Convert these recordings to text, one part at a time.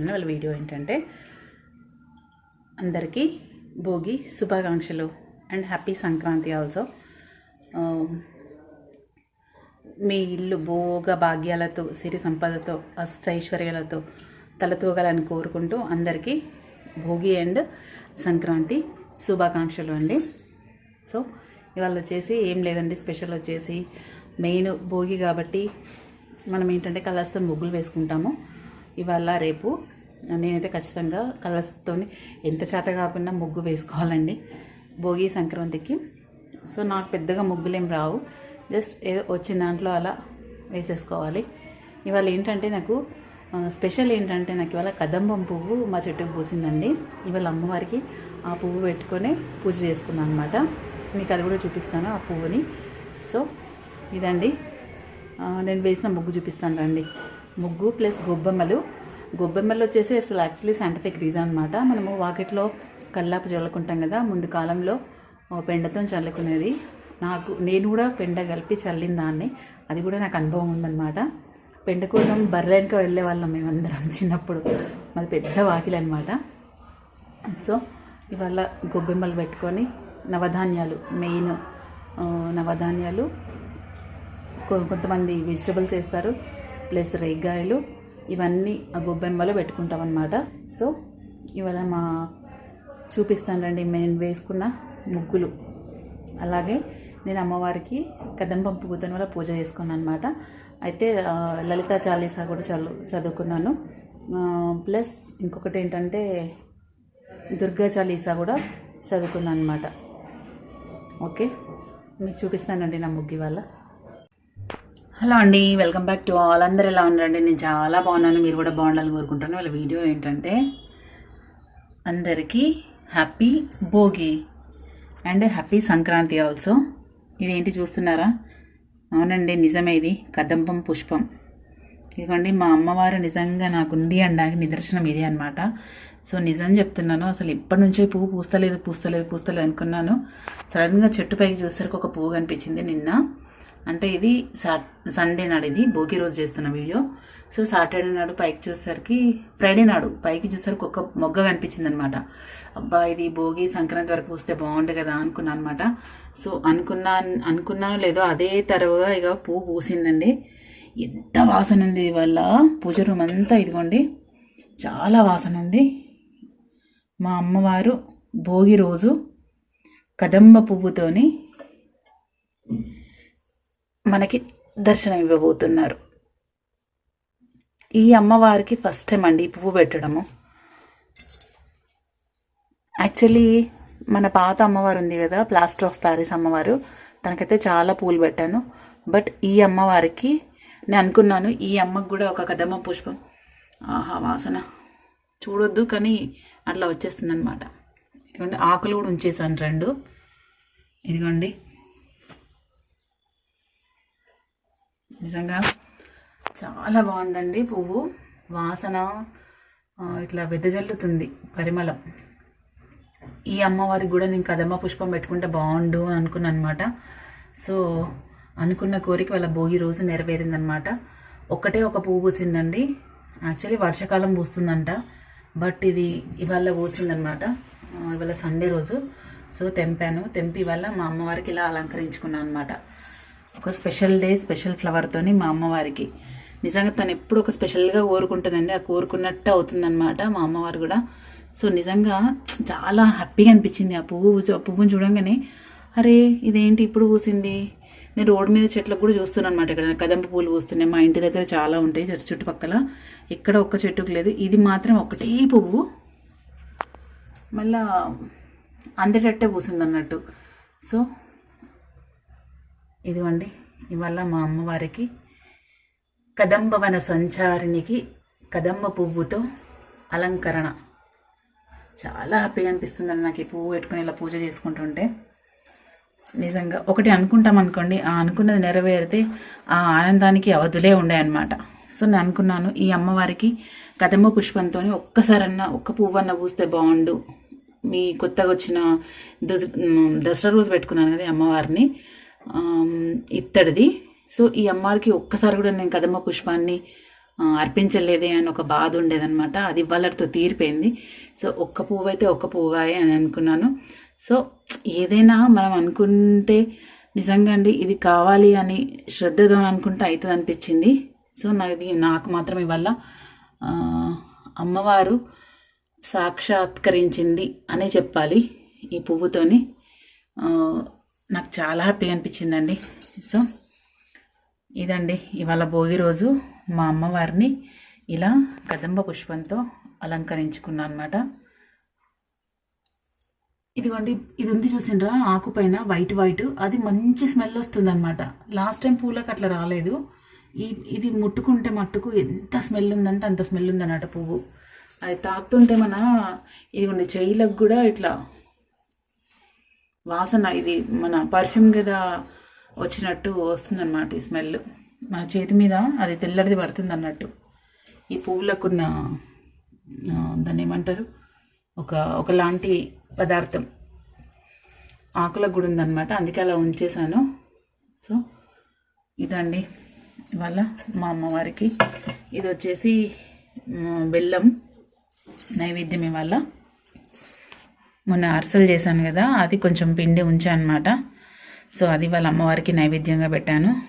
చేస్తున్న వాళ్ళ వీడియో ఏంటంటే అందరికీ భోగి శుభాకాంక్షలు అండ్ హ్యాపీ సంక్రాంతి ఆల్సో. మీ ఇల్లు భోగ భాగ్యాలతో సిరి సంపదతో అష్టైశ్వర్యాలతో తలతూగాలని కోరుకుంటూ అందరికీ భోగి అండ్ సంక్రాంతి శుభాకాంక్షలు అండి. సో ఇవాళ వచ్చేసి ఏం లేదండి స్పెషల్ వచ్చేసి మెయిన్ భోగి కాబట్టి మనం ఏంటంటే కలర్స్తో ముగ్గులు వేసుకుంటాము. ఇవాళ రేపు నేనైతే ఖచ్చితంగా కలర్స్తో ఎంత చేత కాకుండా ముగ్గు వేసుకోవాలండి. భోగి సంక్రాంతికి. సో నాకు పెద్దగా ముగ్గులేం రావు. జస్ట్ ఏదో వచ్చిన దాంట్లో అలా వేసేసుకోవాలి. ఇవాళ ఏంటంటే నాకు స్పెషల్ ఏంటంటే నాకు ఇవాళ కదంబం పువ్వు మా చెట్టుకు పూసిందండి. ఇవాళ అమ్మవారికి ఆ పువ్వు పెట్టుకొని పూజ చేసుకున్నాను అనమాట మీకు అది కూడా చూపిస్తాను ఆ పువ్వుని. సో ఇదండి. నేను వేసిన ముగ్గు చూపిస్తాను రండి. ముగ్గు ప్లస్ గొబ్బమ్మలు గొబ్బెమ్మలు వచ్చేసి అసలు యాక్చువల్లీ సైంటిఫిక్ రీజన్ అనమాట మనము వాకిట్లో కల్లాపు చల్లుకుంటాం కదా ముందు కాలంలో పెండతో చల్లుకునేది. నాకు నేను కూడా పెండ కలిపి చల్లిన దాన్ని. అది కూడా నాకు అనుభవం ఉందన్నమాట. పెండ కోసం బర్రెనక వెళ్ళే వాళ్ళం మేమందరం చిన్నప్పుడు. మాది పెద్ద వాకిలి అనమాట సో ఇవాళ గొబ్బెమ్మలు పెట్టుకొని నవధాన్యాలు మెయిన్ నవధాన్యాలు కొ- కొంతమంది వెజిటబుల్స్ వేస్తారు. ప్లస్ రేగ్గాయలు ఇవన్నీ ఆ గొబ్బెమ్మలో పెట్టుకుంటాం అనమాట సో ఇవాళ మా చూపిస్తాను రండి నేను వేసుకున్న ముగ్గులు. అలాగే నేను అమ్మవారికి కదంబం పూతను వల్ల పూజ చేసుకున్నాను అనమాట అయితే లలిత లలితా చాలీసా కూడా చదువు చదువుకున్నాను. ప్లస్ ఇంకొకటి ఏంటంటే దుర్గా చాలీసా కూడా చదువుకున్నాను అనమాట ఓకే? మీకు చూపిస్తానండి నా ముగ్గు ఇవాళ. హలో అండి వెల్కమ్ బ్యాక్ టు ఆల్. అందరు ఎలా ఉన్నారండి? నేను చాలా బాగున్నాను. మీరు కూడా బాగుండాలని కోరుకుంటాను వాళ్ళ వీడియో ఏంటంటే అందరికీ happy Bhogi and happy Sankranti also. ఇదేంటి చూస్తున్నారా? అవునండి నిజమే ఇది. కదంబం పుష్పం. ఇదిగోండి మా అమ్మవారు నిజంగా నాకు ఉంది అనడానికి నిదర్శనం ఇదే అనమాట సో నిజం చెప్తున్నాను. అసలు ఇప్పటి నుంచో పువ్వు పూస్తలేదు పూస్తలేదు పూస్తలేదు అనుకున్నాను. సడన్గా చెట్టు పైకి చూసరికి ఒక పువ్వు కనిపించింది నిన్న. అంటే ఇది సా సండే నాడు ఇది భోగి రోజు చేస్తున్న వీడియో. సో సాటర్డే నాడు పైకి చూసేసరికి ఫ్రైడే నాడు పైకి చూసేసరికి ఒక మొగ్గ కనిపించింది అనమాట అబ్బా ఇది భోగి సంక్రాంతి వరకు పూస్తే బాగుండు కదా అనుకున్నాను అనమాట. సో అనుకున్నా అనుకున్నానో లేదో అదే తరువుగా ఇక పువ్వు పూసిందండి. ఎంత వాసన ఉంది వల్ల పూజ రూమ్ అంతా ఇదిగోండి. చాలా వాసన ఉంది. మా అమ్మవారు భోగి రోజు కదంబ పువ్వుతోని మనకి దర్శనం ఇవ్వబోతున్నారు ఈ అమ్మవారికి ఫస్ట్ టైం అండి ఈ పువ్వు పెట్టడము. యాక్చువల్లీ మన పాత అమ్మవారు ఉంది కదా ప్లాస్టర్ ఆఫ్ ప్యారిస్ అమ్మవారు. తనకైతే చాలా పూలు పెట్టాను. బట్ ఈ అమ్మవారికి నేను అనుకున్నాను ఈ అమ్మకు కూడా ఒక కదమ్మ పుష్పం. ఆహా వాసన. చూడొద్దు కానీ అట్లా వచ్చేస్తుంది అనమాట ఇదిగోండి ఆకులు కూడా ఉంచేసాను రెండు. ఇదిగోండి. నిజంగా. చాలా బాగుందండి పువ్వు. వాసన ఇట్లా వెదజల్లుతుంది పరిమళం. ఈ అమ్మవారికి కూడా నేను కదమ్మ పుష్పం పెట్టుకుంటే బాగుండు అని అనుకున్నాను అనమాట సో అనుకున్న కోరిక వాళ్ళ భోగి రోజు నెరవేరిందనమాట ఒక్కటే ఒక పువ్వు పూసిందండి. యాక్చువల్లీ వర్షాకాలం పూస్తుందంట. బట్ ఇది ఇవాళ పూసిందనమాట ఇవాళ సండే రోజు. సో తెంపాను. తెంపి ఇవాళ మా అమ్మవారికి ఇలా అలంకరించుకున్నాను అనమాట ఒక స్పెషల్ డే స్పెషల్ ఫ్లవర్తోని మా అమ్మవారికి. నిజంగా తను ఎప్పుడు ఒక స్పెషల్గా కోరుకుంటుందండి. ఆ కోరుకున్నట్టు అవుతుందన్నమాట మా అమ్మవారు కూడా. సో నిజంగా చాలా హ్యాపీగా అనిపించింది ఆ పువ్వు ఆ పువ్వుని చూడంగానే. అరే ఇదేంటి ఇప్పుడు పూసింది? నేను రోడ్డు మీద చెట్లకు కూడా చూస్తున్నాను అనమాట ఇక్కడ కదంబ పూలు పూస్తున్నాయి. మా ఇంటి దగ్గర చాలా ఉంటాయి చుట్టుపక్కల. ఇక్కడ ఒక్క చెట్టుకు లేదు. ఇది మాత్రం ఒకటే పువ్వు. మళ్ళా అందేటట్టే పూసింది అన్నట్టు సో ఇదిగోండి ఇవాళ మా అమ్మవారికి కదంబవన సంచారినికి కదంబ పువ్వుతో అలంకరణ. చాలా హ్యాపీగా అనిపిస్తుందండి నాకు ఈ పువ్వు పెట్టుకుని ఇలా పూజ చేసుకుంటుంటే. నిజంగా ఒకటి అనుకుంటాం అనుకోండి ఆ అనుకున్నది నెరవేరితే ఆ ఆనందానికి అవధులే ఉండే సో నేను అనుకున్నాను ఈ అమ్మవారికి కదంబ పుష్పంతో ఒక్కసారన్నా ఒక్క పువ్వన్న పూస్తే బాగుండు. మీ కొత్తగా వచ్చిన దసరా రోజు పెట్టుకున్నాను కదా అమ్మవారిని. ఇత్తడిది. సో ఈ అమ్మారికి ఒక్కసారి కూడా నేను కదమ్మ పుష్పాన్ని అర్పించలేదే అని ఒక బాధ ఉండేదన్నమాట. అది ఇవ్వాలతో తీరిపోయింది. సో ఒక్క పువ్వు అయితే ఒక్క పువ్వాయే అని అనుకున్నాను. సో ఏదైనా మనం అనుకుంటే నిజంగా అండి ఇది కావాలి అని శ్రద్ధతో అనుకుంటే అవుతుంది అనిపించింది. సో నాది నాకు మాత్రం ఇవాళ అమ్మవారు సాక్షాత్కరించింది అనే చెప్పాలి ఈ పువ్వుతోని. నాకు చాలా హ్యాపీగా అనిపించిందండి. సో ఇదండి ఇవాళ భోగి రోజు మా అమ్మవారిని ఇలా కదంబ పుష్పంతో అలంకరించుకున్నాను అనమాట ఇదిగోండి ఇది ఉంది చూసిండ్రా? ఆకు పైన వైట్ వైట్. అది మంచి స్మెల్ వస్తుంది అనమాట లాస్ట్ టైం పూలకు అట్లా రాలేదు. ఈ ఇది ముట్టుకుంటే మట్టుకు ఎంత స్మెల్ ఉందంటే అంత స్మెల్ ఉందన్నమాట పువ్వు. అది తాకుతుంటే మన ఇదిగోండి చెయ్యిలకు కూడా ఇట్లా వాసన ఇది మన పర్ఫ్యూమ్ కదా వచ్చినట్టు వస్తుందన్నమాట ఈ స్మెల్ మన చేతి మీద అది తెల్లడిది పడుతుంది అన్నట్టు. ఈ పువ్వులకున్న దాన్ని ఏమంటారు? ఒక ఒకలాంటి పదార్థం. ఆకులకు కూడా ఉందన్నమాట. అందుకే అలా ఉంచేసాను. సో ఇదండి ఇవాళ మా అమ్మవారికి. ఇది వచ్చేసి బెల్లం నైవేద్యం ఇవాళ. మొన్న అరసలు చేశాను కదా అది కొంచెం పిండి ఉంచాను అనమాట సో అది వాళ్ళ అమ్మవారికి నైవేద్యంగా పెట్టాను.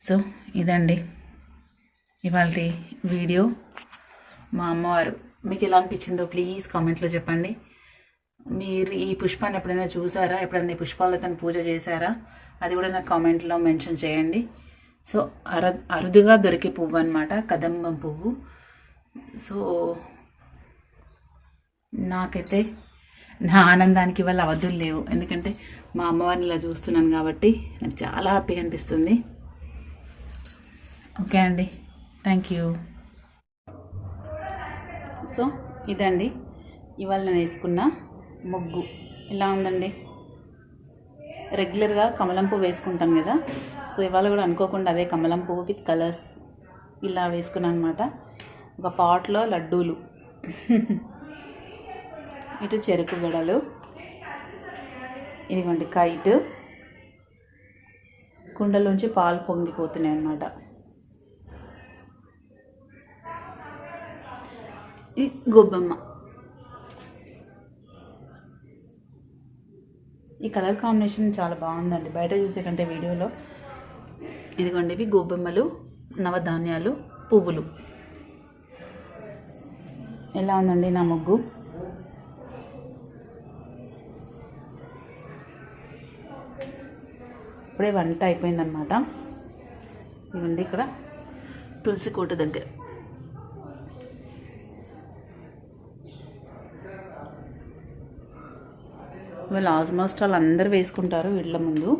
సో ఇదండి ఇవాళ వీడియో మా అమ్మవారు. మీకు ఎలా అనిపించిందో ప్లీజ్ కామెంట్లో చెప్పండి. మీరు ఈ పుష్పాన్ని ఎప్పుడైనా చూసారా? ఎప్పుడైనా పుష్పాలు పుష్పాలతో పూజ చేశారా? అది కూడా నాకు కామెంట్లో మెన్షన్ చేయండి. సో అర అరుదుగా దొరికే పువ్వు అనమాట కదంబం పువ్వు. సో నాకైతే నా ఆనందానికి వాళ్ళ అవధులు లేవు. ఎందుకంటే మా అమ్మవారిని ఇలా చూస్తున్నాను కాబట్టి నాకు చాలా హ్యాపీగా అనిపిస్తుంది. ఓకే అండి. Thank you. సో ఇదండి. ఇవాళ నేను వేసుకున్న ముగ్గు. ఇలా ఉందండి? రెగ్యులర్గా కమలం పువ్వు వేసుకుంటాను కదా. సో ఇవాళ కూడా అనుకోకుండా అదే కమలం పువ్వు విత్ కలర్స్ ఇలా వేసుకున్నాను అనమాట ఒక పాట్లో లడ్డూలు. ఇటు చెరుకు గడలు ఇదిగోండి కైట్. కుండలోంచి పాలు పొంగిపోతున్నాయి అన్నమాట. ఈ గొబ్బమ్మ. ఈ కలర్ కాంబినేషన్ చాలా బాగుందండి. బయట చూసే కంటే వీడియోలో ఇదిగోండి ఇవి గోబెమ్మలు నవధాన్యాలు పువ్వులు. ఎలా ఉందండి నా ముగ్గు? ఇప్పుడే వంట అయిపోయిందనమాట ఇవ్వండి ఇక్కడ తులసి కోట దగ్గర. వీళ్ళు ఆల్మోస్ట్ వాళ్ళు అందరూ వేసుకుంటారు వీళ్ళ ముందు.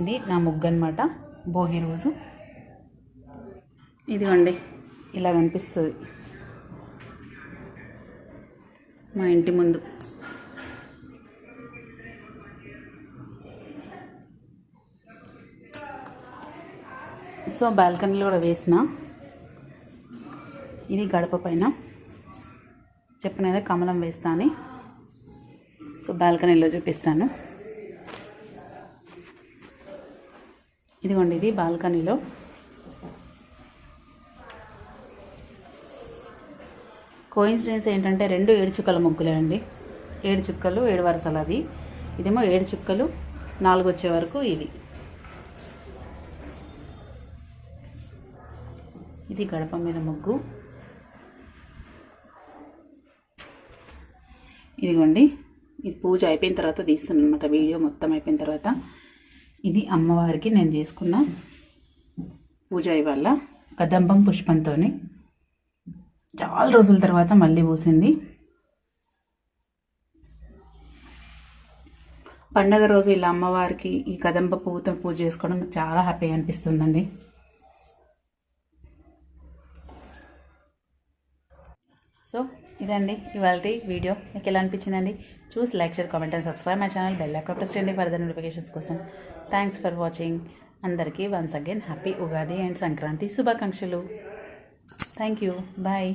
ఇది నా ముగ్గు అనమాట భోగి రోజు. ఇదిగోండి ఇలా కనిపిస్తుంది. మా ఇంటి ముందు. సో బాల్కనీలో కూడా వేసిన. ఇది గడప పైన. చెప్పినదే కమలం వేస్తాను సో బాల్కనీలో చూపిస్తాను. ఇదిగోండి ఇది బాల్కనీలో. కోయిన్సిడెన్స్ ఏంటంటే రెండు ఏడు చుక్కల ముగ్గులే అండి. ఏడు చుక్కలు ఏడు వరుసలు అది ఇదేమో ఏడు చుక్కలు నాలుగు వచ్చే వరకు ఇది ఇది గడప మీద ముగ్గు. ఇదిగోండి. ఇది పూజ అయిపోయిన తర్వాత తీస్తాను అనమాట వీడియో మొత్తం అయిపోయిన తర్వాత. ఇది అమ్మవారికి నేను చేసుకున్న పూజ ఇవాళ. కదంబం పుష్పంతో చాలా రోజుల తర్వాత మళ్ళీ పూసింది. పండగ రోజు ఇలా అమ్మవారికి ఈ కదంబ పువ్వుతో పూజ చేసుకోవడం చాలా హ్యాపీగా అనిపిస్తుందండి. సో ఇదండి ఇవాళ వీడియో. మీకు ఎలా అనిపించిందండి? చూసి like share comment and subscribe my channel bell icon press చేయండి ఫర్దర్ నోటిఫికేషన్స్ కోసం. Thanks for watching. అందరికీ once again happy Ugadi and Sankranti శుభాకాంక్షలు. Thank you bye